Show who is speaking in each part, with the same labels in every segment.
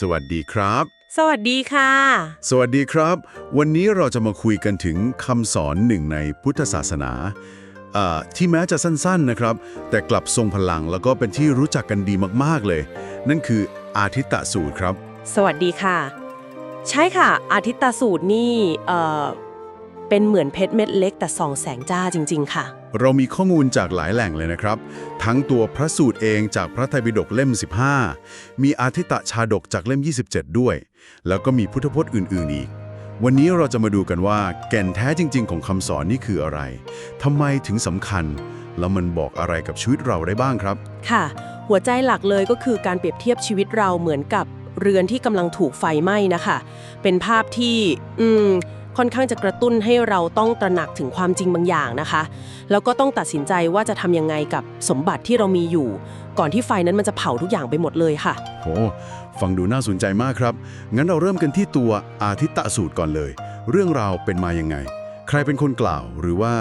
Speaker 1: สวัสดีครับ
Speaker 2: สวัสดีค่ะ
Speaker 1: สวัสดีครับ วันนี้เราจะมาคุยกันถึงคำสอนหนึ่งในพุทธศาสนาอ่าที่แม้จะสั้นๆนะครับ แต่กลับทรงพลังแล้วก็เป็นที่รู้จักกันดีมากๆเลย นั่นคืออาทิตตสูตรครับ
Speaker 2: สวัสดีค่ะ ใช่ค่ะ อาทิตตสูตรนี่เอ่อ เป็นเหมือนเพชรเม็ดเล็กแต่ส่องแสงจ้าจริง ๆ ค่ะ
Speaker 1: เรามีข้อมูลจากหลายแหล่งเลยนะครับ ทั้งตัวพระสูตรเองจากพระไตรปิฎกเล่ม 15 มีอาทิตตชาดกจากเล่ม 27 ด้วย แล้วก็มีพุทธพจน์อื่น ๆ อีก วันนี้เราจะมาดูกันว่าแก่นแท้จริง ๆ ของคำสอนนี่คืออะไรทำไมถึงสำคัญ แล้วมันบอกอะไรกับชีวิตเราได้บ้างครับ
Speaker 2: ค่ะ หัวใจหลักเลยก็คือการเปรียบเทียบชีวิตเราเหมือนกับเรือนที่กำลังถูกไฟไหม้นะคะ เป็นภาพที่ อืม ค่อนข้างจะกระตุ้นให้เราต้องตระหนักถึงความจริงบางอย่างนะคะ แล้วก็ต้องตัดสินใจว่าจะทำยังไงกับสมบัติที่เรามีอยู่ ก่อนที่ไฟนั้นมันจะเผาทุกอย่างไปหมดเลยค่ะ
Speaker 1: โห ฟังดูน่าสนใจมากครับ งั้นเราเริ่มกันที่ตัวอาทิตตสูตรก่อนเลย เรื่องราวเป็นมายังไง ใครเป็นคนกล่าวหรือว่า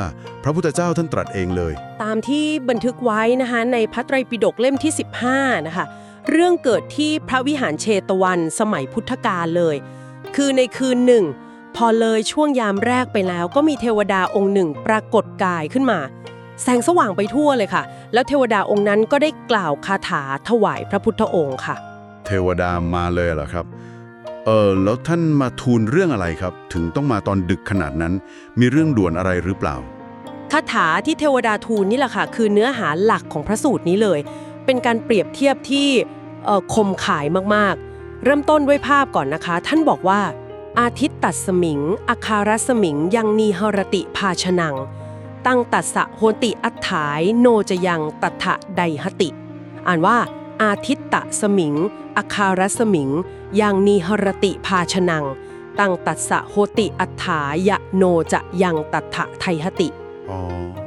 Speaker 1: พระพุทธเจ้าท่านตรัสเองเลย
Speaker 2: ตามที่บันทึกไว้นะคะในพระไตรปิฎกเล่มที่ 15 นะคะ เรื่องเกิดที่พระวิหารเชตวันสมัยพุทธกาลเลย คือในคืนหนึ่ง พอเลยช่วงยามแรกไปแล้วก็มีเทวดาองค์หนึ่งปรากฏกายขึ้นมา แสงสว่างไปทั่วเลยค่ะ แล้วเทวดาองค์นั้นก็ได้กล่าวคาถาถวายพระพุทธองค์ค่ะ
Speaker 1: เทวดามาเลยเหรอครับ เออแล้วท่านมาทูลเรื่องอะไรครับ ถึงต้องมาตอนดึกขนาดนั้น มีเรื่องด่วนอะไรหรือเปล่า
Speaker 2: คาถาที่เทวดาทูลนี่แหละค่ะ คือเนื้อหาหลักของพระสูตรนี้เลย เป็นการเปรียบเทียบที่เอ่อคมขายมากๆ เริ่มต้นด้วยภาพก่อนนะคะ ท่านบอกว่า อาทิตย์ตัดสมิงอาคารสมิง ยังนีหรติภาชนัง ตั้งตัสสะโหติอัฏฐาย โนจะยังตัทะไดหติ อ่านว่า อาทิตตะสมิงอาคารสมิง ยังนีหรติภาชนัง ตั้งตัสสะโหติอัฏฐายะโนจะยังตัทะไทหติ
Speaker 1: อ๋อ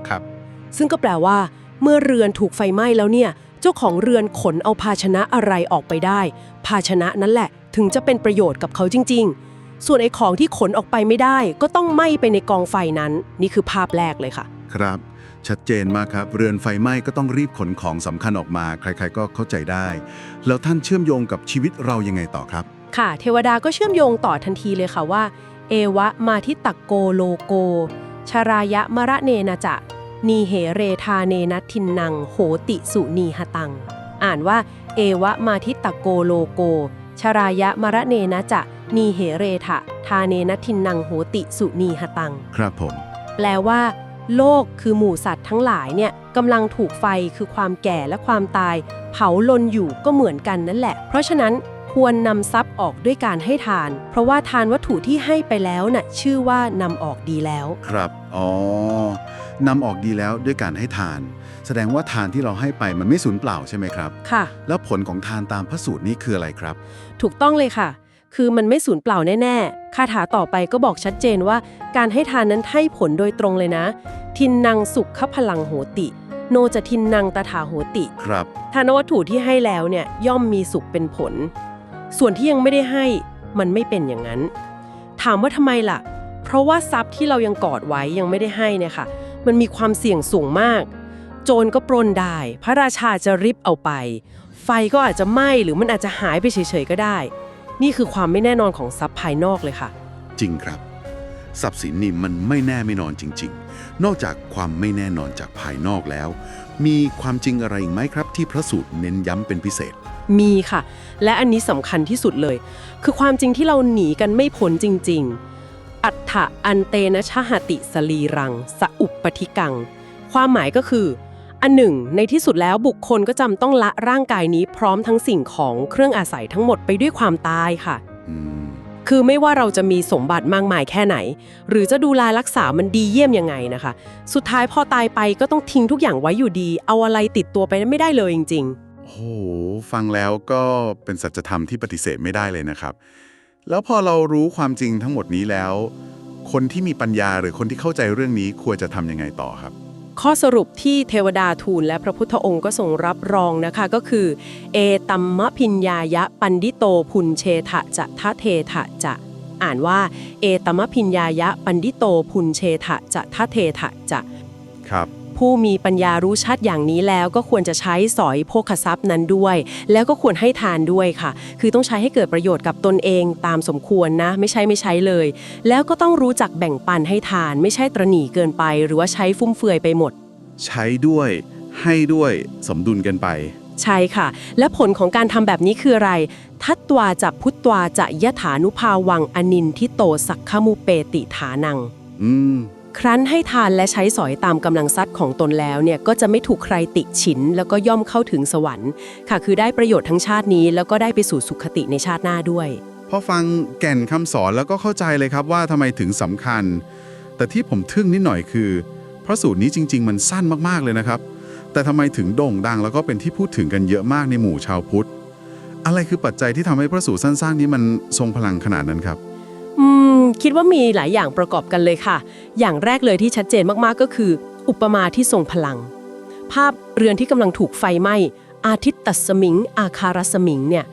Speaker 1: ครับ
Speaker 2: ซึ่งก็แปลว่า เมื่อเรือนถูกไฟไหม้แล้วเนี่ย เจ้าของเรือนขนเอาภาชนะอะไรออกไปได้ ภาชนะนั้นแหละถึงจะเป็นประโยชน์กับเขาจริง ๆ ส่วนไอ้ของที่ขนออกไปไม่ได้ ก็ต้องไหม้ไปในกองไฟนั้น นี่คือภาพแรกเลยค่ะ
Speaker 1: ครับ ชัดเจนมากครับ เรือนไฟไหม้ก็ต้องรีบขนของสำคัญออกมา ใครๆก็เข้าใจได้ แล้วท่านเชื่อมโยงกับชีวิตเรายังไงต่อครับ
Speaker 2: ค่ะ เทวดาก็เชื่อมโยงต่อทันทีเลยค่ะว่า เอวะมาทิตักโกโลโกชารายะมระเนนะจะ นีเหเรธาเนนัททินนัง โหติสุนีหตัง อ่านว่า เอวะมาทิตักโกโลโก ชารายะมระเนนะจะนีเหเรทะทาเนนัททินนังโหติสุนีหตัง
Speaker 1: ครับผม
Speaker 2: แปลว่า โลกคือหมู่สัตว์ทั้งหลายเนี่ยกำลังถูกไฟคือความแก่และความตาย เผาลนอยู่ก็เหมือนกันนั่นแหละ เพราะฉะนั้นควรนำทรัพย์ออกด้วยการให้ทาน เพราะว่าทานวัตถุที่ให้ไปแล้วน่ะชื่อว่านำออกดีแล้ว
Speaker 1: ครับ อ๋อ นำออกดีแล้วด้วยการให้ทาน แสดงว่าทานที่เราให้ไปมันไม่สูญเปล่าใช่ไหมครับ
Speaker 2: ค่ะ
Speaker 1: แล้วผลของทานตามพระสูตรนี้คืออะไรครับ
Speaker 2: ถูกต้องเลยค่ะ คือมันไม่สูญเปล่าแน่ๆ คาถาต่อไปก็บอกชัดเจนว่า การให้ทานนั้นให้ผลโดยตรงเลยนะ ทินนังสุขพลังโหติ โนจะทินนังตถาโหติ
Speaker 1: ครับ
Speaker 2: ทานวัตถุที่ให้แล้วเนี่ยย่อมมีสุขเป็นผล ส่วนที่ยังไม่ได้ให้มันไม่เป็นอย่างนั้น ถามว่าทำไมล่ะ เพราะว่าทรัพย์ที่เรายังกอดไว้ยังไม่ได้ให้เนี่ยค่ะ มันมีความเสี่ยงสูงมาก โจรก็ปล้นได้ พระราชาจะริบเอาไป ไฟก็อาจจะไหม้หรือมันอาจจะหายไปเฉยๆก็ได้ นี่คือความไม่แน่นอนของทรัพย์ภายนอกเลยค่ะ
Speaker 1: จริงครับ ทรัพย์สินนี่มันไม่แน่ไม่นอนจริง ๆ นอกจากความไม่แน่นอนจากภายนอกแล้ว มีความจริงอะไรอีกไหมครับ ที่พระสูตรเน้นย้ำเป็นพิเศษ
Speaker 2: มีค่ะ และอันนี้สำคัญที่สุดเลย คือความจริงที่เราหนีกันไม่พ้นจริง ๆ อัฏฐะอันเตนะชหติสลีรัง สอุปปทิกัง ความหมายก็คือ อันหนึ่ง ในที่สุดแล้วบุคคลก็จำต้องละร่างกายนี้พร้อมทั้งสิ่งของเครื่องอาศัยทั้งหมดไปด้วยความตายค่ะ
Speaker 1: อืม
Speaker 2: คือไม่ว่าเราจะมีสมบัติมากมายแค่ไหน หรือจะดูแลรักษามันดีเยี่ยมยังไงนะคะ สุดท้ายพอตายไปก็ต้องทิ้งทุกอย่างไว้อยู่ดี เอาอะไรติดตัวไปไม่ได้เลยจริง ๆ
Speaker 1: โอ้โห ฟังแล้วก็เป็นสัจธรรมที่ปฏิเสธไม่ได้เลยนะครับ แล้วพอเรารู้ความจริงทั้งหมดนี้แล้ว คนที่มีปัญญาหรือคนที่เข้าใจเรื่องนี้ควรจะทำยังไงต่อครับ
Speaker 2: ข้อสรุปที่เทวดาทูลและพระพุทธองค์ก็ทรงรับรองนะคะก็คือ เอตัมมะพิญญายะปันดิโตพุนเชทะจะทะเททะจะ อ่านว่า เอตัมมะพิญญายะปันดิโตพุนเชทะจะทะเททะจะ
Speaker 1: ครับ
Speaker 2: ผู้มีปัญญารู้ชัดอย่างนี้แล้วก็ควรจะใช้สอยโภคทรัพย์นั้นด้วย แล้วก็ควรให้ทานด้วยค่ะ คือต้องใช้ให้เกิดประโยชน์กับตนเองตามสมควรนะ ไม่ใช่ไม่ใช้เลย แล้วก็ต้องรู้จักแบ่งปันให้ทาน ไม่ใช่ตระหนี่เกินไป หรือว่าใช้ฟุ่มเฟือยไปหมด
Speaker 1: ใช้ด้วยให้ด้วยสมดุลกันไป
Speaker 2: ใช่ค่ะ และผลของการทำแบบนี้คืออะไร ทัตตวาจะพุตตวาจะยถานุภาวังอนินทิโตสักขมุเปติฐานัง
Speaker 1: อืม
Speaker 2: ครั้นให้ทานและใช้สอยตามกำลังทรัพย์ของตนแล้วเนี่ยก็จะไม่ถูกใครติฉิน แล้วก็ย่อมเข้าถึงสวรรค์ ค่ะ คือได้ประโยชน์ทั้งชาตินี้แล้วก็ได้ไปสู่สุขติในชาติหน้าด้วย
Speaker 1: พอฟังแก่นคำสอนแล้วก็เข้าใจเลยครับว่าทำไมถึงสำคัญ แต่ที่ผมทึ่งนิดหน่อยคือ พระสูตรนี้จริง ๆ มันสั้นมากๆเลยนะครับ แต่ทำไมถึงโด่งดัง แล้วก็เป็นที่พูดถึงกันเยอะมากในหมู่ชาวพุทธ อะไรคือปัจจัยที่ทำให้พระสูตรสั้นๆ นี้มันทรงพลังขนาดนั้นครับ
Speaker 2: คิดว่ามีหลายอย่างประกอบกันเลยค่ะ อย่างแรกเลยที่ชัดเจนมากๆก็คือ อุปมาที่ทรงพลัง ภาพเรือนที่กำลังถูกไฟไหม้ อาทิตย์ตัดสมิง อาคารสมิงเนี่ย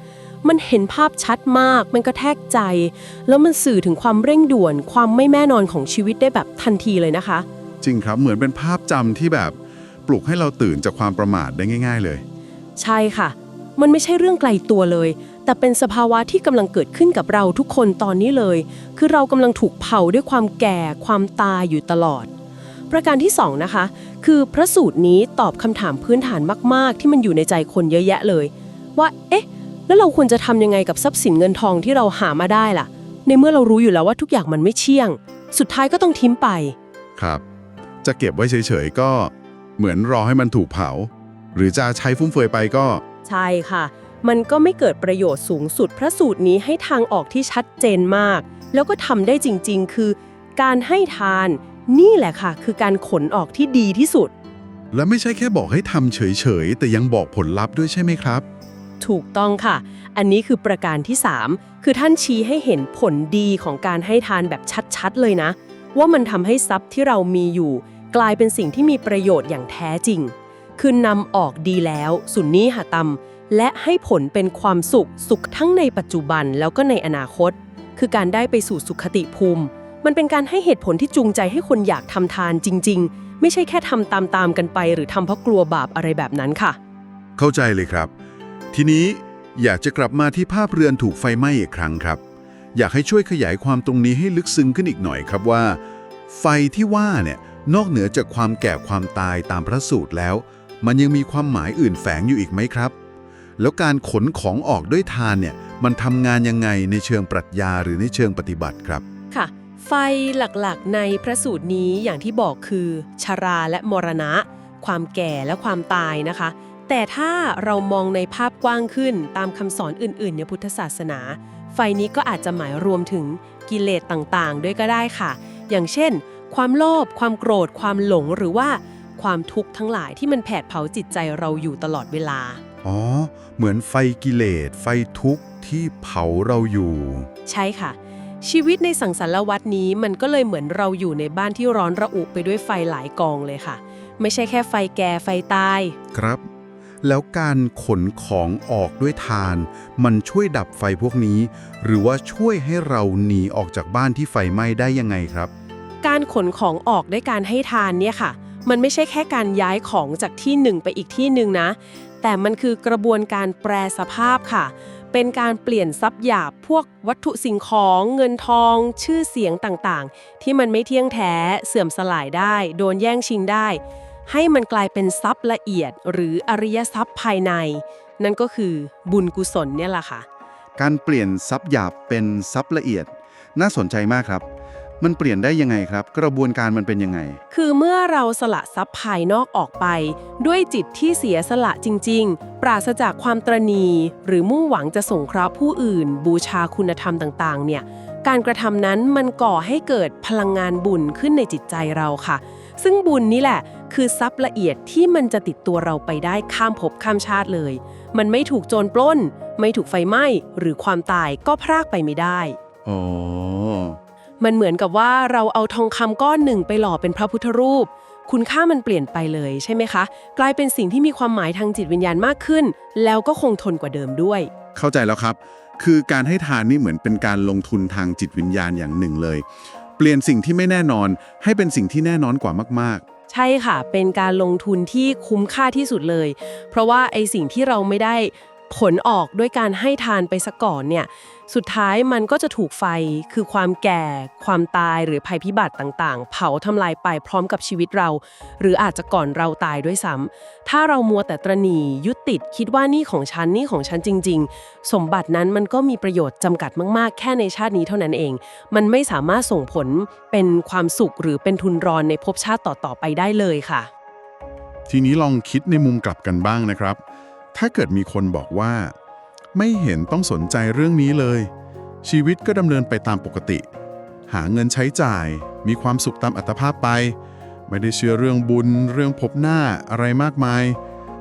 Speaker 2: มันเห็นภาพชัดมาก มันกระแทกใจ แล้วมันสื่อถึงความเร่งด่วน ความไม่แน่นอนของชีวิตได้แบบทันทีเลยนะคะ
Speaker 1: จริงครับ เหมือนเป็นภาพจำที่แบบปลุกให้เราตื่นจากความประมาทได้ง่าย ๆ เลย
Speaker 2: ใช่ค่ะ มันไม่ใช่เรื่องไกลตัวเลย แต่เป็นสภาวะที่กำลังเกิดขึ้นกับเราทุกคนตอนนี้เลย คือเรากำลังถูกเผาด้วยความแก่ ความตายอยู่ตลอด ประการที่สองนะคะ คือพระสูตรนี้ตอบคำถามพื้นฐานมาก ๆ ที่มันอยู่ในใจคนเยอะแยะเลย ว่า เอ๊ะ แล้วเราควรจะทำยังไงกับทรัพย์สินเงินทองที่เราหามาได้ล่ะ ในเมื่อเรารู้อยู่แล้วว่าทุกอย่างมันไม่เชี่ยง สุดท้ายก็ต้องทิ้มไป
Speaker 1: ครับ จะเก็บไว้เฉยๆก็ เหมือนรอให้มันถูกเผา หรือจะใช้ฟุ่มเฟือยไปก็
Speaker 2: ใช่ค่ะ มันก็ไม่เกิดประโยชน์สูงสุด พระสูตรนี้ให้ทางออกที่ชัดเจนมาก แล้วก็ทำได้จริง ๆ คือ การให้ทานนี่แหละค่ะ คือการขนออกที่ดีที่สุด
Speaker 1: และไม่ใช่แค่บอกให้ทำเฉยๆ แต่ยังบอกผลลัพธ์ด้วยใช่ไหมครับ
Speaker 2: ถูกต้องค่ะ อันนี้คือประการที่ 3 คือท่านชี้ให้เห็นผลดีของการให้ทานแบบชัดๆ เลยนะ ว่ามันทำให้ทรัพย์ที่เรามีอยู่ กลายเป็นสิ่งที่มีประโยชน์อย่างแท้จริง คือนำออกดีแล้ว สุนนีหะตำและให้ผลเป็นความสุขสุขทั้งในปัจจุบันแล้วก็ในอนาคต คือการได้ไปสู่สุขติภูมิ มันเป็นการให้เหตุผลที่จูงใจให้คนอยากทำทานจริง ๆ ไม่ใช่แค่ทำตามๆกันไป หรือทำเพราะกลัวบาปอะไรแบบนั้นค่ะ
Speaker 3: เข้าใจเลยครับ ทีนี้อยากจะกลับมาที่ภาพเรือนถูกไฟไหม้อีกครั้งครับ อยากให้ช่วยขยายความตรงนี้ให้ลึกซึ้งขึ้นอีกหน่อยครับว่า ไฟที่ว่าเนี่ยนอกเหนือจากความแก่ความตายตามพระสูตรแล้ว มันยังมีความหมายอื่นแฝงอยู่อีกไหมครับ แล้วการขนของออกด้วยทานเนี่ยมันทำงานยังไงในเชิงปรัชญาหรือในเชิงปฏิบัติครับ
Speaker 2: ค่ะ ไฟหลักๆ ในพระสูตรนี้อย่างที่บอกคือ ชาราและมรณะ ความแก่และความตายนะคะ แต่ถ้าเรามองในภาพกว้างขึ้นตามคำสอนอื่น ๆ ในพุทธศาสนา ไฟนี้ก็อาจจะหมายรวมถึงกิเลสต่างๆ ด้วยก็ได้ค่ะ อย่างเช่น ความโลภความโกรธความหลงหรือว่า ความทุกข์ทั้งหลายที่มันแผดเผาจิตใจเราอยู่ตลอดเวลา
Speaker 3: อ๋อ เหมือนไฟกิเลส ไฟทุกข์ที่เผาเราอยู่
Speaker 2: ใช่ค่ะ ชีวิตในสังสารวัตนี้มันก็เลยเหมือนเราอยู่ในบ้านที่ร้อนระอุไปด้วยไฟหลายกองเลยค่ะ ไม่ใช่แค่ไฟแก่ไฟตาย
Speaker 3: ครับ แล้วการขนของออกด้วยทาน มันช่วยดับไฟพวกนี้ หรือว่าช่วยให้เราหนีออกจากบ้านที่ไฟไหม้ได้ยังไงครับ
Speaker 2: การขนของออกด้วยการให้ทานเนี่ยค่ะ มันไม่ใช่แค่การย้ายของจากที่หนึ่งไปอีกที่หนึ่งนะ แต่มันคือกระบวนการแปรสภาพค่ะ เป็นการเปลี่ยนทรัพย์หยาบพวกวัตถุสิ่งของเงินทอง ชื่อเสียงต่างๆ ที่มันไม่เที่ยงแท้เสื่อมสลายได้ โดนแย่งชิงได้ ให้มันกลายเป็นทรัพย์ละเอียด หรืออริยทรัพย์ภายใน นั่นก็คือบุญกุศลเนี่ยแหละค่ะ
Speaker 1: การเปลี่ยนทรัพย์หยาบเป็นทรัพย์ละเอียด น่าสนใจมากครับ มันเปลี่ยนได้ยังไงครับ กระบวนการมันเป็นยังไง
Speaker 2: คือเมื่อเราสละทรัพย์ภายนอกออกไป ด้วยจิตที่เสียสละจริง ๆ ปราศจากความตรณีหรือมุ่งหวังจะสงเคราะห์ผู้อื่น บูชาคุณธรรมต่างๆ เนี่ย การกระทำนั้นมันก่อให้เกิดพลังงานบุญขึ้นในจิตใจเราค่ะ ซึ่งบุญนี่แหละ คือทรัพย์ละเอียดที่มันจะติดตัวเราไปได้ข้ามภพข้ามชาติเลย มันไม่ถูกโจรปล้น ไม่ถูกไฟไหม้หรือความตายก็พรากไปไม่ได้
Speaker 1: อ๋อ
Speaker 2: มันเหมือนกับว่าเราเอาทองคำก้อนหนึ่งไปหล่อเป็นพระพุทธรูป คุณค่ามันเปลี่ยนไปเลยใช่ไหมคะ กลายเป็นสิ่งที่มีความหมายทางจิตวิญญาณมากขึ้น แล้วก็คงทนกว่าเดิมด้วย
Speaker 1: เข้าใจแล้วครับ คือการให้ทานนี่เหมือนเป็นการลงทุนทางจิตวิญญาณอย่างหนึ่งเลย เปลี่ยนสิ่งที่ไม่แน่นอน ให้เป็นสิ่งที่แน่นอนกว่ามาก
Speaker 2: ใช่ค่ะ เป็นการลงทุนที่คุ้มค่าที่สุดเลย เพราะว่าไอสิ่งที่เราไม่ได้ ผลออกด้วยการให้ทานไปซะก่อนเนี่ย สุดท้ายมันก็จะถูกไฟ คือความแก่ ความตายหรือภัยพิบัติต่างๆ เผาทำลายไปพร้อมกับชีวิตเรา หรืออาจจะก่อนเราตายด้วยซ้ำ ถ้าเรามัวแต่ตระหนี่ยึดติดคิดว่านี่ของฉันนี่ของฉันจริง ๆ สมบัตินั้นมันก็มีประโยชน์จำกัดมากๆ แค่ในชาตินี้เท่านั้นเอง มันไม่สามารถส่งผลเป็นความสุขหรือเป็นทุนรอนในภพชาติต่อๆไปได้เลยค่ะ
Speaker 1: ทีนี้ลองคิดในมุมกลับกันบ้างนะครับ ถ้าเกิดมีคนบอกว่า ไม่เห็นต้องสนใจเรื่องนี้เลย ชีวิตก็ดำเนินไปตามปกติ หาเงินใช้จ่าย มีความสุขตามอัตภาพไป ไม่ได้เชื่อเรื่องบุญ เรื่องพบหน้าอะไรมากมาย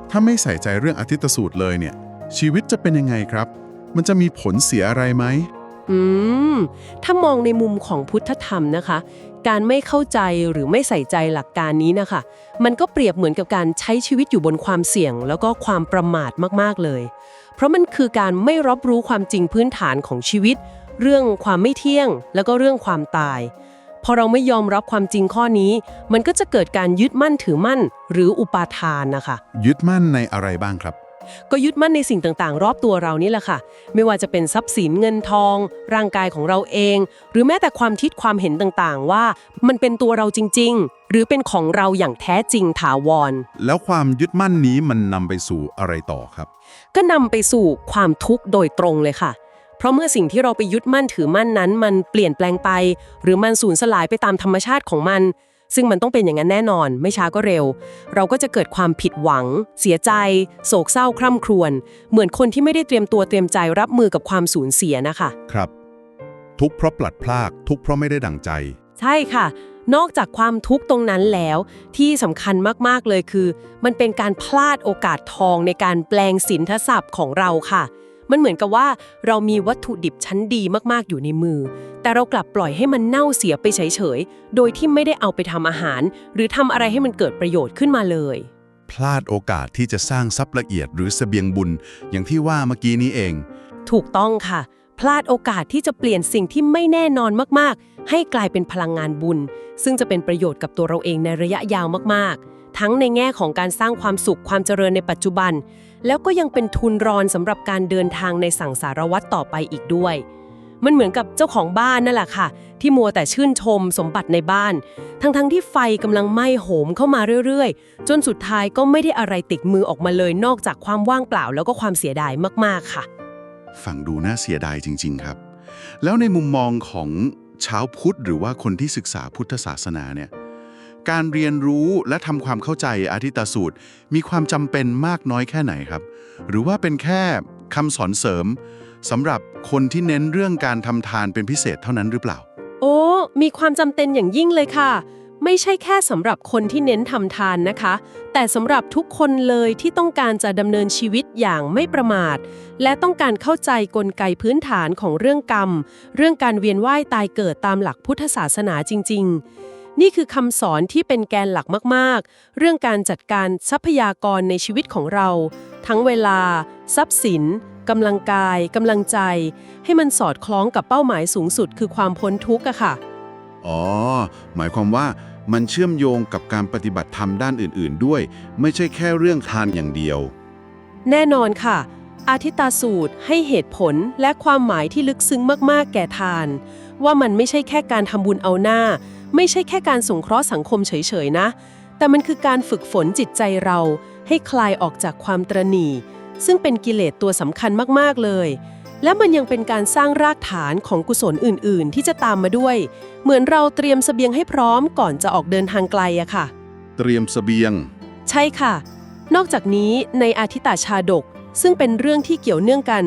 Speaker 1: ถ้าไม่ใส่ใจเรื่องอธิตสูตรเลยเนี่ยชีวิตจะเป็นยังไงครับ มันจะมีผลเสียอะไรไหม
Speaker 2: อืม ถ้ามองในมุมของพุทธธรรมนะคะ การไม่เข้าใจหรือไม่ใส่ใจหลักการนี้นะคะ มันก็เปรียบเหมือนกับการใช้ชีวิตอยู่บนความเสี่ยง แล้วก็ความประมาทมากๆเลย เพราะมันคือการไม่รับรู้ความจริงพื้นฐานของชีวิต เรื่องความไม่เที่ยง แล้วก็เรื่องความตาย พอเราไม่ยอมรับความจริงข้อนี้ มันก็จะเกิดการยึดมั่นถือมั่น หรืออุปาทานนะคะ
Speaker 1: ยึดมั่นในอะไรบ้างครับ
Speaker 2: ก็ยึดมั่นในสิ่งต่างๆ รอบตัวเรานี่แหละค่ะ ไม่ว่าจะเป็นทรัพย์สินเงินทอง ร่างกายของเราเอง หรือแม้แต่ความคิดความเห็นต่างๆ ว่า มันเป็นตัวเราจริง ๆ หรือเป็นของเราอย่างแท้จริงถาวร
Speaker 1: แล้วความยึดมั่นนี้มันนำไปสู่อะไรต่อครับ
Speaker 2: ก็นำไปสู่ความทุกข์โดยตรงเลยค่ะ เพราะเมื่อสิ่งที่เราไปยึดมั่นถือมั่นนั้น มันเปลี่ยนแปลงไป หรือมันสูญสลายไปตามธรรมชาติของมัน ซึ่งมันต้องเป็นอย่างนั้นแน่นอน ไม่ช้าก็เร็ว เราก็จะเกิดความผิดหวัง เสียใจ โศกเศร้าคร่ำครวญ เหมือนคนที่ไม่ได้เตรียมตัวเตรียมใจรับมือกับความสูญเสียนะคะ
Speaker 1: ครับ ทุกข์เพราะปลัดพราก ทุกข์เพราะไม่ได้ดั่งใจ
Speaker 2: ใช่ค่ะ นอกจากความทุกข์ตรงนั้นแล้ว ที่สำคัญมากๆเลยคือ มันเป็นการพลาดโอกาสทองในการแปลงสินทรัพย์ของเราค่ะ มันเหมือนกับว่าเรามีวัตถุดิบชั้นดีมากๆอยู่ในมือ แต่เรากลับปล่อยให้มันเน่าเสียไปเฉยๆ โดยที่ไม่ได้เอาไปทำอาหาร หรือทำอะไรให้มันเกิดประโยชน์ขึ้นมาเลย
Speaker 1: พลาดโอกาสที่จะสร้างทรัพย์ละเอียดหรือเสบียงบุญ อย่างที่ว่าเมื่อกี้นี้เอง
Speaker 2: ถูกต้องค่ะ พลาดโอกาสที่จะเปลี่ยนสิ่งที่ไม่แน่นอนมากๆ ให้กลายเป็นพลังงานบุญ ซึ่งจะเป็นประโยชน์กับตัวเราเองในระยะยาวมากๆ ทั้งในแง่ของการสร้างความสุขความเจริญในปัจจุบัน แล้วก็ยังเป็นทุนรอนสำหรับการเดินทางในสังสารวัตรต่อไปอีกด้วย มันเหมือนกับเจ้าของบ้านนั่นแหละค่ะ ที่มัวแต่ชื่นชมสมบัติในบ้าน ทั้งๆที่ไฟกำลังไหม้โหมเข้ามาเรื่อยๆ จนสุดท้ายก็ไม่ได้อะไรติดมือออกมาเลยนอกจากความว่างเปล่าแล้วก็ความเสียดายมากๆค่ะ
Speaker 1: ฟังดูน่าเสียดายจริง ๆ ครับ แล้วในมุมมองของชาวพุทธหรือว่าคนที่ศึกษาพุทธศาสนาเนี่ย การเรียนรู้และทำความเข้าใจอาทิตตสูตร มีความจำเป็นมากน้อยแค่ไหนครับ หรือว่าเป็นแค่คำสอนเสริมสำหรับคนที่เน้นเรื่องการทำทานเป็นพิเศษเท่านั้นหรือเปล่า
Speaker 2: โอ้ มีความจำเป็นอย่างยิ่งเลยค่ะ ไม่ใช่แค่สำหรับคนที่เน้นทำทานนะคะ แต่สำหรับทุกคนเลยที่ต้องการจะดำเนินชีวิตอย่างไม่ประมาท และต้องการเข้าใจกลไกพื้นฐานของเรื่องกรรม เรื่องการเวียนว่ายตายเกิดตามหลักพุทธศาสนาจริง ๆ นี่คือคำสอนที่เป็นแกนหลักมากๆ เรื่องการจัดการทรัพยากรในชีวิตของเรา ทั้งเวลา ทรัพย์สินกำลังกายกำลังใจ ให้มันสอดคล้องกับเป้าหมายสูงสุด คือความพ้นทุกข์อะค่ะ
Speaker 1: อ๋อ หมายความว่ามันเชื่อมโยงกับการปฏิบัติธรรมด้านอื่น ๆ ด้วย ไม่ใช่แค่เรื่องทานอย่างเดียว
Speaker 2: แน่นอนค่ะ อาทิตตาสูตรให้เหตุผลและความหมายที่ลึกซึ้งมากๆ แก่ทาน ว่ามันไม่ใช่แค่การทำบุญเอาหน้า ไม่ใช่แค่การสงเคราะห์สังคมเฉยๆนะ แต่มันคือการฝึกฝนจิตใจเรา ให้คลายออกจากความตรณีซึ่งเป็นกิเลสตัวสำคัญมากๆเลย และมันยังเป็นการสร้างรากฐานของกุศลอื่นๆ ที่จะตามมาด้วย เหมือนเราเตรียมเสบียงให้พร้อมก่อนจะออกเดินทางไกลอะค่ะ
Speaker 1: เตรียมเสบียง
Speaker 2: ใช่ค่ะ นอกจากนี้ในอาทิตาชาดก ซึ่งเป็นเรื่องที่เกี่ยวเนื่องกัน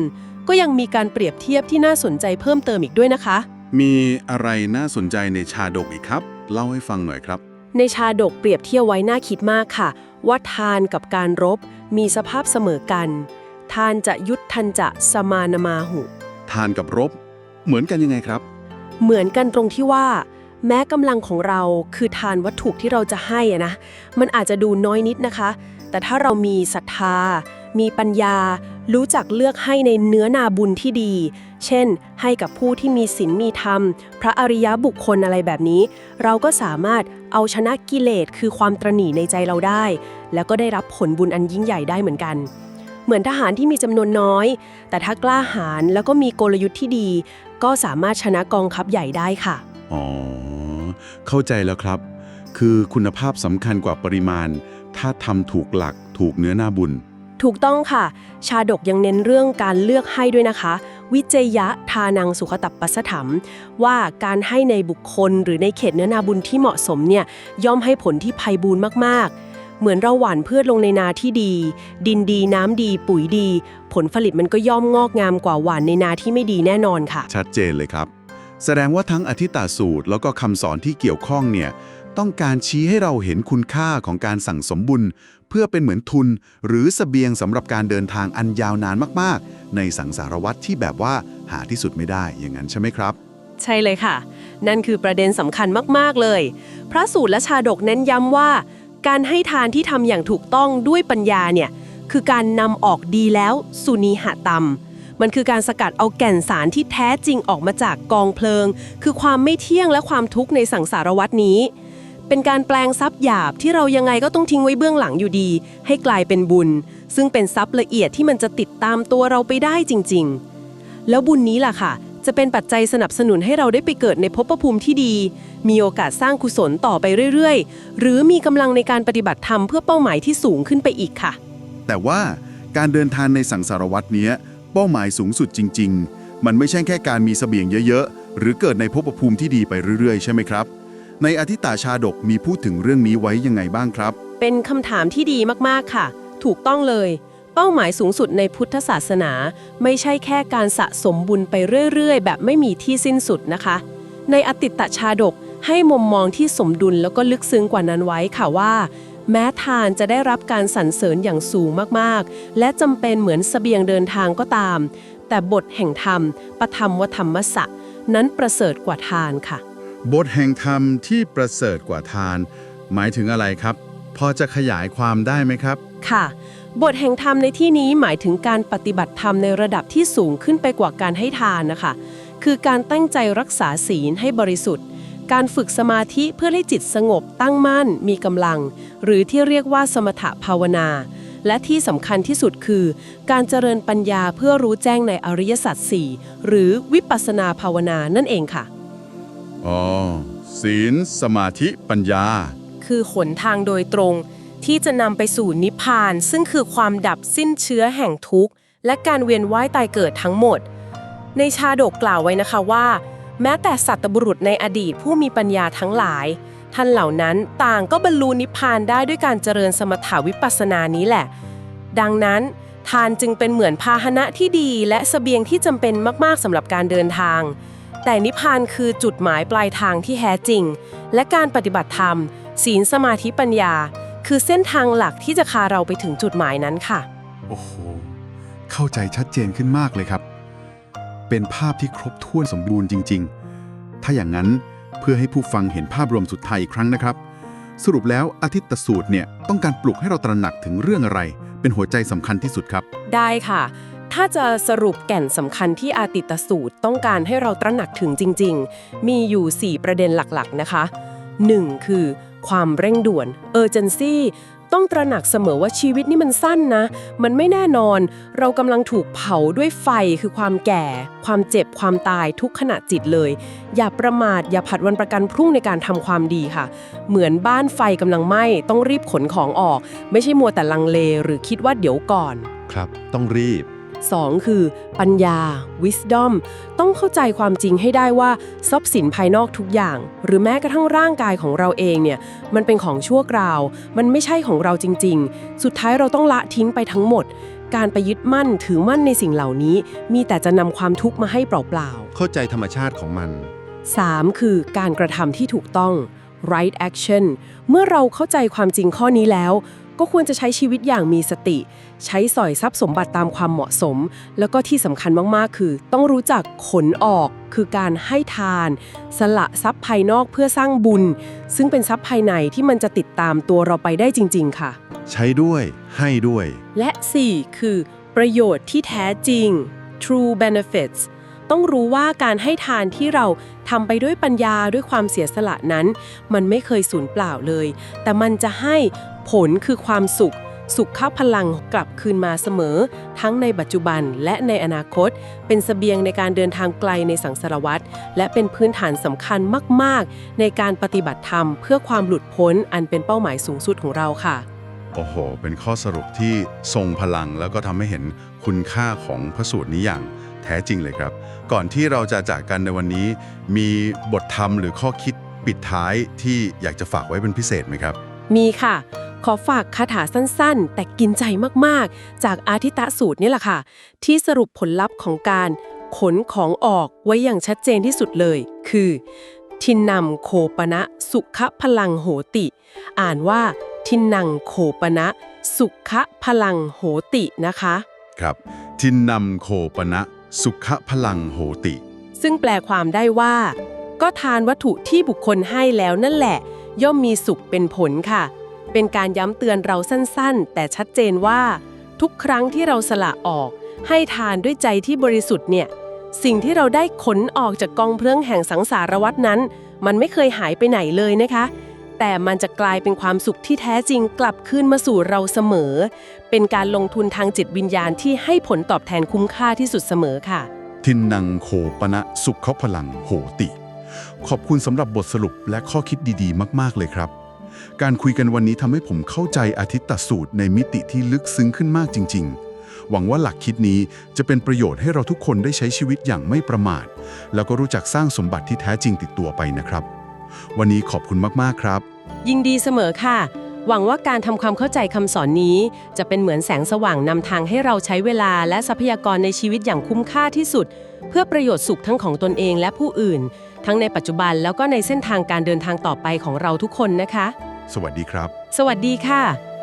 Speaker 2: ก็ยังมีการเปรียบเทียบที่น่าสนใจเพิ่มเติมอีกด้วยนะคะ
Speaker 1: มีอะไรน่าสนใจในชาดกอีกครับ เล่าให้ฟังหน่อยครับ
Speaker 2: ในชาดกเปรียบเทียบไว้น่าคิดมากค่ะ ว่าทานกับการรบ มีสภาพเสมอกัน ทานจะยุทธันจะสมานามาหุ
Speaker 1: ทานกับรบ เหมือนกันยังไงครับ
Speaker 2: เหมือนกันตรงที่ว่า แม้กำลังของเราคือทานวัตถุที่เราจะให้อะนะ มันอาจจะดูน้อยนิดนะคะ แต่ถ้าเรามีศรัทธา มีปัญญา รู้จักเลือกให้ในเนื้อนาบุญที่ดี เช่น ให้กับผู้ที่มีศีลมีธรรม พระอริยบุคคลอะไรแบบนี้ เราก็สามารถเอาชนะกิเลสคือความตรณีในใจเราได้ แล้วก็ได้รับผลบุญอันยิ่งใหญ่ได้เหมือนกัน เหมือนทหารที่มีจำนวนน้อย แต่ถ้ากล้าหาญแล้วก็มีกลยุทธ์ที่ดี ก็สามารถชนะกองทัพใหญ่ได้ค่ะ
Speaker 1: อ๋อ เข้าใจแล้วครับ คือคุณภาพสำคัญกว่าปริมาณ ถ้าทำถูกหลักถูกเนื้อหน้าบุญ
Speaker 2: ถูกต้องค่ะ ชาดกยังเน้นเรื่องการเลือกให้ด้วยนะคะ วิจยะทานังสุขตับปัสถัม ว่าการให้ในบุคคลหรือในเขตเนื้อนาบุญที่เหมาะสมเนี่ยย่อมให้ผลที่ไพบูรมากๆเหมือนเราหว่านพืชลงในนาที่ดี ดินดีน้ำดีปุ๋ยดี ผลผลิตมันก็ย่อมงอกงามกว่าหว่านในนาที่ไม่ดีแน่นอนค่ะ
Speaker 1: ชัดเจนเลยครับ แสดงว่าทั้งอธิตาสูตรแล้วก็คำสอนที่เกี่ยวข้องเนี่ยต้องการชี้ให้เราเห็นคุณค่าของการสั่งสมบุญ พื่อเป็นเหมือนทุนหรือสเสบียงสำหรับการเดินทางอันยาวนานมากๆ ในสังสารวัตรที่แบบว่าหาที่สุดไม่ได้อย่างนั้นใช่ไหมครับ
Speaker 2: ใช่เลยค่ะ นั่นคือประเด็นสำคัญมากๆเลย พระสูตรและชาดกเน้นย้ำว่า การให้ทานที่ทำอย่างถูกต้องด้วยปัญญาเนี่ยคือการนำออกดีแล้วสุนีหะตัมมันคือการสกัดเอาแก่นสารที่แท้จริงออกมาจากกองเพลิง คือความไม่เที่ยงและความทุกข์ในสังสารวัตนี้ เป็นการแปลงทรัพย์หยาบที่เรายังไงก็ต้องทิ้งไว้เบื้องหลังอยู่ดี ให้กลายเป็นบุญ ซึ่งเป็นทรัพย์ละเอียดที่มันจะติดตามตัวเราไปได้จริง ๆ แล้วบุญนี้ล่ะค่ะ จะเป็นปัจจัยสนับสนุนให้เราได้ไปเกิดในภพภูมิที่ดี มีโอกาสสร้างกุศลต่อไปเรื่อยๆ หรือมีกำลังในการปฏิบัติธรรมเพื่อเป้าหมายที่สูงขึ้นไปอีกค่ะ
Speaker 1: แต่ว่าการเดินทางในสังสารวัตรเนี้ยเป้าหมายสูงสุดจริง ๆ มันไม่ใช่แค่การมีเสบียงเยอะๆ หรือเกิดในภพภูมิที่ดีไปเรื่อยๆ ใช่ไหมครับ ในอธิตาชาดกมีพูดถึงเรื่องนี้ไว้ยังไงบ้างครับ
Speaker 2: เป็นคำถามที่ดีมากๆค่ะ ถูกต้องเลย เป้าหมายสูงสุดในพุทธศาสนา ไม่ใช่แค่การสะสมบุญไปเรื่อยๆ แบบไม่มีที่สิ้นสุดนะคะ ในอติตชาดกให้มุมมองที่สมดุลแล้วก็ลึกซึ้งกว่านั้นไว้ค่ะว่า แม้ทานจะได้รับการสรรเสริญอย่างสูงมากๆ และจำเป็นเหมือนเสบียงเดินทางก็ตาม แต่บทแห่งธรรมประธรรมวธรรมสะ นั้นประเสริฐกว่าทานค่ะ
Speaker 1: บทแห่งธรรมที่ประเสริฐกว่าทาน หมายถึงอะไรครับ พอจะขยายความได้ไหมครับ
Speaker 2: ค่ะ บทแห่งธรรมในที่นี้หมายถึงการปฏิบัติธรรมในระดับที่สูงขึ้นไปกว่าการให้ทานนะคะ คือการตั้งใจรักษาศีลให้บริสุทธิ์ การฝึกสมาธิเพื่อให้จิตสงบตั้งมั่น มีกำลัง หรือที่เรียกว่าสมถภาวนา และที่สำคัญที่สุดคือ การเจริญปัญญาเพื่อรู้แจ้งในอริยสัจสี่หรือวิปัสสนาภาวนานั่นเองค่ะ
Speaker 1: อ๋อ ศีล สมาธิ ปัญญา
Speaker 2: คือหนทางโดยตรง ที่จะนำไปสู่นิพพาน ซึ่งคือความดับสิ้นเชื้อแห่งทุกข์ และการเวียนว่ายตายเกิดทั้งหมด ในชาดกกล่าวไว้นะคะว่า แม้แต่สัตบุรุษในอดีตผู้มีปัญญาทั้งหลาย ท่านเหล่านั้นต่างก็บรรลุนิพพานได้ด้วยการเจริญสมถาวิปัสสนานี้แหละ ดังนั้นทานจึงเป็นเหมือนพาหนะที่ดีและเสบียงที่จำเป็นมาก ๆสำหรับการเดินทาง แต่นิพพานคือจุดหมายปลายทางที่แท้จริง และการปฏิบัติธรรม ศีลสมาธิปัญญา คือเส้นทางหลักที่จะพาเราไปถึงจุดหมายนั้นค่ะ
Speaker 1: โอ้โห เข้าใจชัดเจนขึ้นมากเลยครับ เป็นภาพที่ครบถ้วนสมบูรณ์จริง ๆ ถ้าอย่างนั้นเพื่อให้ผู้ฟังเห็นภาพรวมสุดท้ายอีกครั้งนะครับ สรุปแล้วอาทิตย์สูตรเนี่ยต้องการปลุกให้เราตระหนักถึงเรื่องอะไร เป็นหัวใจสำคัญที่สุดครับ
Speaker 2: ได้ค่ะ ถ้าจะสรุปแก่นสำคัญที่อาติตสูตรต้องการให้เราตระหนักถึงจริง ๆ มีอยู่ 4 ประเด็นหลักๆนะคะ 1. คือ ความเร่งด่วน urgency ต้องตระหนักเสมอว่าชีวิตนี่มันสั้นนะ มันไม่แน่นอน เรากำลังถูกเผาด้วยไฟคือความแก่ ความเจ็บ ความตายทุกขณะจิตเลย อย่าประมาท อย่าผัดวันประกันพรุ่งในการทำความดีค่ะ เหมือนบ้านไฟกำลังไหม้ ต้องรีบขนของออก ไม่ใช่มัวแต่ลังเลหรือคิดว่าเดี๋ยวก่อน
Speaker 1: ครับ ต้องรีบ
Speaker 2: 2. คือ ปัญญา wisdom ต้องเข้าใจความจริงให้ได้ว่าทรัพย์สินภายนอกทุกอย่าง หรือแม้กระทั่งร่างกายของเราเองเนี่ยมันเป็นของชั่วคราว มันไม่ใช่ของเราจริง ๆ สุดท้ายเราต้องละทิ้งไปทั้งหมด การไปยึดมั่นถือมั่นในสิ่งเหล่านี้ มีแต่จะนำความทุกข์มาให้เปล่าๆ
Speaker 4: เข้าใจธรรมชาติของมัน
Speaker 2: 3. คือการกระทำที่ถูกต้อง right action เมื่อเราเข้าใจความจริงข้อนี้แล้ว ก็ควรจะใช้ชีวิตอย่างมีสติ ใช้สอยทรัพย์สมบัติตามความเหมาะสม แล้วก็ที่สำคัญมากๆ คือ ต้องรู้จักขนออก คือการให้ทาน สละทรัพย์ภายนอกเพื่อสร้างบุญ ซึ่งเป็นทรัพย์ภายในที่มันจะติดตามตัวเราไปได้จริง ๆ ค่ะ
Speaker 4: ใช้ด้วย ให้ด้วย
Speaker 2: และ 4. คือ ประโยชน์ที่แท้จริง true benefits ต้องรู้ว่าการให้ทานที่เราทำไปด้วยปัญญาด้วยความเสียสละนั้น มันไม่เคยสูญเปล่าเลย แต่มันจะให้ผลคือความสุข สุขข้าพลังกลับคืนมาเสมอ ทั้งในปัจจุบันและในอนาคต เป็นเสบียงในการเดินทางไกลในสังสารวัตรและเป็นพื้นฐานสำคัญมาก ๆ ในการปฏิบัติธรรม เพื่อความหลุดพ้นอันเป็นเป้าหมายสูงสุดของเราค่ะ
Speaker 1: โอ้โห เป็นข้อสรุปที่ทรงพลังแล้วก็ทำให้เห็นคุณค่าของพระสูตรนี้อย่าง แท้จริงเลยครับ ก่อนที่เราจะจากกันในวันนี้ มีบทธรรมหรือข้อคิดปิดท้ายที่อยากจะฝากไว้เป็นพิเศษไหมครับ
Speaker 2: มีค่ะ ขอฝากคาถาสั้นๆ แต่กินใจมากๆ จากอาทิตะสูตรนี่แหละค่ะ ที่สรุปผลลัพธ์ของการขนของออกไว้อย่างชัดเจนที่สุดเลย คือ ทินนำโคปณะสุขพลังโหติ อ่านว่า ทินนังโคปณะสุขพลังโหตินะคะ
Speaker 1: ครับ ทินนำโคปณะ สุขพลังโหติ
Speaker 2: ซึ่งแปลความได้ว่า ก็ทานวัตถุที่บุคคลให้แล้วนั่นแหละ ย่อมมีสุขเป็นผลค่ะ เป็นการย้ำเตือนเราสั้นๆ แต่ชัดเจนว่า ทุกครั้งที่เราสละออก ให้ทานด้วยใจที่บริสุทธิ์เนี่ยสิ่งที่เราได้ขนออกจากกองเพลิงแห่งสังสารวัตนั้น มันไม่เคยหายไปไหนเลยนะคะ แต่มันจะกลายเป็นความสุขที่แท้จริงกลับคืนมาสู่เราเสมอ เป็นการลงทุนทางจิตวิญญาณที่ให้ผลตอบแทนคุ้มค่าที่สุดเสมอค่ะ
Speaker 1: ทินนังโคปณะสุขพลังโหติ ขอบคุณสำหรับบทสรุปและข้อคิดดีๆ มาก ๆ เลยครับ การคุยกันวันนี้ทำให้ผมเข้าใจอาทิตตสูตรในมิติที่ลึกซึ้งขึ้นมากจริง ๆหวังว่าหลักคิดนี้จะเป็นประโยชน์ให้เราทุกคนได้ใช้ชีวิตอย่างไม่ประมาท แล้วก็รู้จักสร้างสมบัติที่แท้จริงติดตัวไปนะครับ วันนี้ขอบคุณมากๆครับ
Speaker 2: ยิงดีเสมอค่ะ หวังว่าการทำความเข้าใจคำสอนนี้ จะเป็นเหมือนแสงสว่างนำทางให้เราใช้เวลาและทรัพยากรในชีวิตอย่างคุ้มค่าที่สุด เพื่อประโยชน์สุขทั้งของตนเองและผู้อื่น ทั้งในปัจจุบันแล้วก็ในเส้นทางการเดินทางต่อไปของเราทุกคนนะคะ
Speaker 1: สวัสดีครับ
Speaker 2: สวัสดีค่ะ